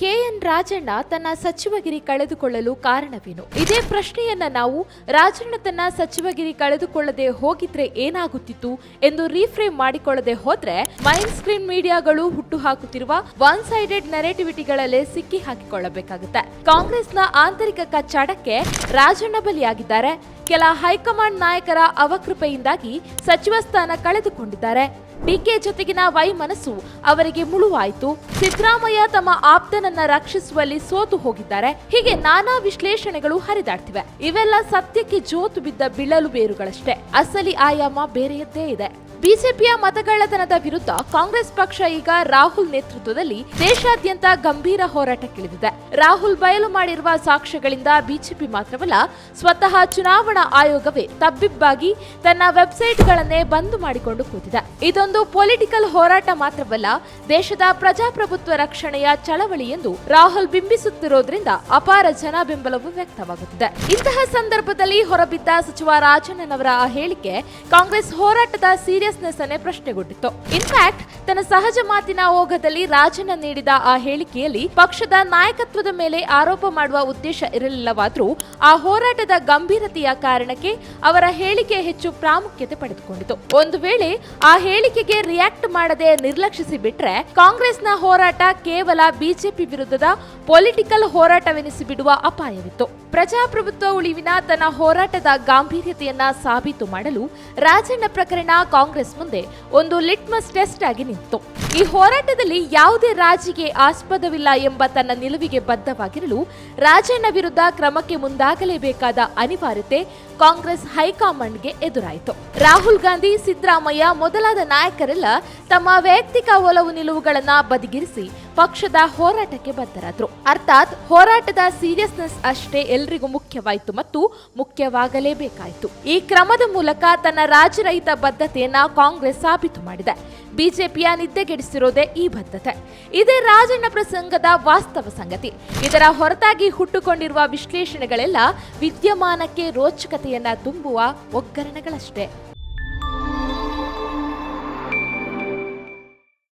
K N Rajanna ತನ್ನ ಸಚಿವಗಿರಿ ಕಳೆದುಕೊಳ್ಳಲು ಕಾರಣವೇನು? ಇದೇ ಪ್ರಶ್ನೆಯನ್ನ ನಾವು ರಾಜಣ್ಣ ತನ್ನ ಸಚಿವಗಿರಿ ಕಳೆದುಕೊಳ್ಳದೆ ಹೋಗಿದ್ರೆ ಏನಾಗುತ್ತಿತ್ತು ಎಂದು ರೀಫ್ರೇಮ್ ಮಾಡಿಕೊಳ್ಳದೆ ಹೋದ್ರೆ ಮೈನ್ ಸ್ಕ್ರೀನ್ ಮೀಡಿಯಾಗಳು ಹುಟ್ಟು ಹಾಕುತ್ತಿರುವ ಒನ್ ಸೈಡೆಡ್ ನೆರೆಟಿವಿಟಿಗಳಲ್ಲೇ ಸಿಕ್ಕಿ ಹಾಕಿಕೊಳ್ಳಬೇಕಾಗುತ್ತೆ. ಕಾಂಗ್ರೆಸ್ನ ಆಂತರಿಕ ಕಚ್ಚಾಟಕ್ಕೆ ರಾಜಣ್ಣ ಬಲಿಯಾಗಿದ್ದಾರೆ. ಕೆಲ ಹೈಕಮಾಂಡ್ ನಾಯಕರ ಅವಕೃಪೆಯಿಂದಾಗಿ ಸಚಿವ ಸ್ಥಾನ ಕಳೆದುಕೊಂಡಿದ್ದಾರೆ. ಡಿಕೆ ಜೊತೆಗಿನ ವೈಮನಸ್ಸು ಅವರಿಗೆ ಮುಳುವಾಯಿತು. ಸಿದ್ದರಾಮಯ್ಯ ತಮ್ಮ ಆಪ್ತನನ್ನ ರಕ್ಷಿಸುವಲ್ಲಿ ಸೋತು ಹೋಗಿದ್ದಾರೆ. ಹೀಗೆ ನಾನಾ ವಿಶ್ಲೇಷಣೆಗಳು ಹರಿದಾಡ್ತಿವೆ. ಇವೆಲ್ಲ ಸತ್ಯಕ್ಕೆ ಜೋತು ಬಿದ್ದ ಬಿಳಲು ಬೇರುಗಳಷ್ಟೇ. ಅಸಲಿ ಆಯಾಮ ಬೇರೆಯದ್ದೇ ಇದೆ. ಬಿಜೆಪಿಯ ಮತಗಳ್ಳತನದ ವಿರುದ್ಧ ಕಾಂಗ್ರೆಸ್ ಪಕ್ಷ ಈಗ ರಾಹುಲ್ ನೇತೃತ್ವದಲ್ಲಿ ದೇಶಾದ್ಯಂತ ಗಂಭೀರ ಹೋರಾಟಕ್ಕಿಳಿದಿದೆ. ರಾಹುಲ್ ಬಯಲು ಮಾಡಿರುವ ಸಾಕ್ಷ್ಯಗಳಿಂದ ಬಿಜೆಪಿ ಮಾತ್ರವಲ್ಲ, ಸ್ವತಃ ಚುನಾವಣಾ ಆಯೋಗವೇ ತಬ್ಬಿಬ್ಬಾಗಿ ತನ್ನ ವೆಬ್ಸೈಟ್ಗಳನ್ನೇ ಬಂದ್ ಮಾಡಿಕೊಂಡು ಕೂತಿದೆ. ಇದೊಂದು ಪೊಲಿಟಿಕಲ್ ಹೋರಾಟ ಮಾತ್ರವಲ್ಲ, ದೇಶದ ಪ್ರಜಾಪ್ರಭುತ್ವ ರಕ್ಷಣೆಯ ಚಳವಳಿ ಎಂದು ರಾಹುಲ್ ಬಿಂಬಿಸುತ್ತಿರೋದ್ರಿಂದ ಅಪಾರ ಜನ ಬೆಂಬಲವು ವ್ಯಕ್ತವಾಗುತ್ತಿದೆ. ಇಂತಹ ಸಂದರ್ಭದಲ್ಲಿ ಹೊರಬಿದ್ದ ಸಚಿವ ರಾಜಣ್ಣನವರ ಆ ಹೇಳಿಕೆ ಕಾಂಗ್ರೆಸ್ ಹೋರಾಟದ ಸೀರಿಯಸ್ನೆಸ್ ಅನ್ನೇ ಪ್ರಶ್ನೆಗೊಂಡಿತ್ತು ಇನ್ಫ್ಯಾಕ್ಟ್ ತನ್ನ ಸಹಜ ಮಾತಿನ ಓಘದಲ್ಲಿ ರಾಜನ ನೀಡಿದ ಆ ಹೇಳಿಕೆಯಲ್ಲಿ ಪಕ್ಷದ ನಾಯಕತ್ವದ ಮೇಲೆ ಆರೋಪ ಮಾಡುವ ಉದ್ದೇಶ ಇರಲಿಲ್ಲವಾದರೂ ಆ ಹೋರಾಟದ ಗಂಭೀರತೆಯ ಕಾರಣಕ್ಕೆ ಅವರ ಹೇಳಿಕೆ ಹೆಚ್ಚು ಪ್ರಾಮುಖ್ಯತೆ ಪಡೆದುಕೊಂಡಿತು. ಒಂದು ವೇಳೆ ಆ ಹೇಳಿಕೆಗೆ ರಿಯಾಕ್ಟ್ ಮಾಡದೆ ನಿರ್ಲಕ್ಷಿಸಿ ಬಿಟ್ರೆ ಕಾಂಗ್ರೆಸ್ನ ಹೋರಾಟ ಕೇವಲ ಬಿಜೆಪಿ ವಿರುದ್ಧದ ಪೊಲಿಟಿಕಲ್ ಹೋರಾಟವೆನಿಸಿ ಬಿಡುವ ಅಪಾಯವಿತ್ತು. ಪ್ರಜಾಪ್ರಭುತ್ವ ಉಳಿವಿನ ತನ್ನ ಹೋರಾಟದ ಗಾಂಭೀರ್ಯತೆಯನ್ನ ಸಾಬೀತು ಮಾಡಲು ರಾಜಣ್ಣ ಪ್ರಕರಣ ಕಾಂಗ್ರೆಸ್ ಮುಂದೆ ಒಂದು ಲಿಟ್ಮಸ್ ಟೆಸ್ಟ್ ಆಗಿ ನಿಂತು. ಈ ಹೋರಾಟದಲ್ಲಿ ಯಾವುದೇ ರಾಜಿಗೆ ಆಸ್ಪದವಿಲ್ಲ ಎಂಬ ತನ್ನ ನಿಲುವಿಗೆ ಬದ್ಧವಾಗಿರಲು ರಾಜಣ್ಣ ವಿರುದ್ಧ ಕ್ರಮಕ್ಕೆ ಮುಂದಾಗಲೇಬೇಕಾದ ಅನಿವಾರ್ಯತೆ ಕಾಂಗ್ರೆಸ್ ಹೈಕಮಾಂಡ್ಗೆ ಎದುರಾಯಿತು. ರಾಹುಲ್ ಗಾಂಧಿ, ಸಿದ್ದರಾಮಯ್ಯ ಮೊದಲಾದ ನಾಯಕರೆಲ್ಲ ತಮ್ಮ ವೈಯಕ್ತಿಕ ಒಲವು ನಿಲುವುಗಳನ್ನ ಬದಿಗಿರಿಸಿ ಪಕ್ಷದ ಹೋರಾಟಕ್ಕೆ ಬದ್ಧರಾದ್ರು. ಅರ್ಥಾತ್ ಹೋರಾಟದ ಸೀರಿಯಸ್ನೆಸ್ ಅಷ್ಟೇ ಎಲ್ರಿಗೂ ಮುಖ್ಯವಾಯಿತು ಮತ್ತು ಮುಖ್ಯವಾಗಲೇಬೇಕಾಯಿತು. ಈ ಕ್ರಮದ ಮೂಲಕ ತನ್ನ ರಾಜರಹಿತ ಬದ್ಧತೆಯನ್ನ ಕಾಂಗ್ರೆಸ್ ಸಾಬೀತು ಮಾಡಿದೆ. ಬಿಜೆಪಿಯ ನಿದ್ದೆಗೆಡಿಸಿರೋದೇ ಈ ಬದ್ಧತೆ ಇದೇ ರಾಜಣ್ಣ ಪ್ರಸಂಗದ ವಾಸ್ತವ ಸಂಗತಿ. ಇದರ ಹೊರತಾಗಿ ಹುಟ್ಟುಕೊಂಡಿರುವ ವಿಶ್ಲೇಷಣೆಗಳೆಲ್ಲ ವಿದ್ಯಮಾನಕ್ಕೆ ರೋಚಕತೆಯನ್ನ ತುಂಬುವ ಒಗ್ಗರಣೆಗಳಷ್ಟೇ.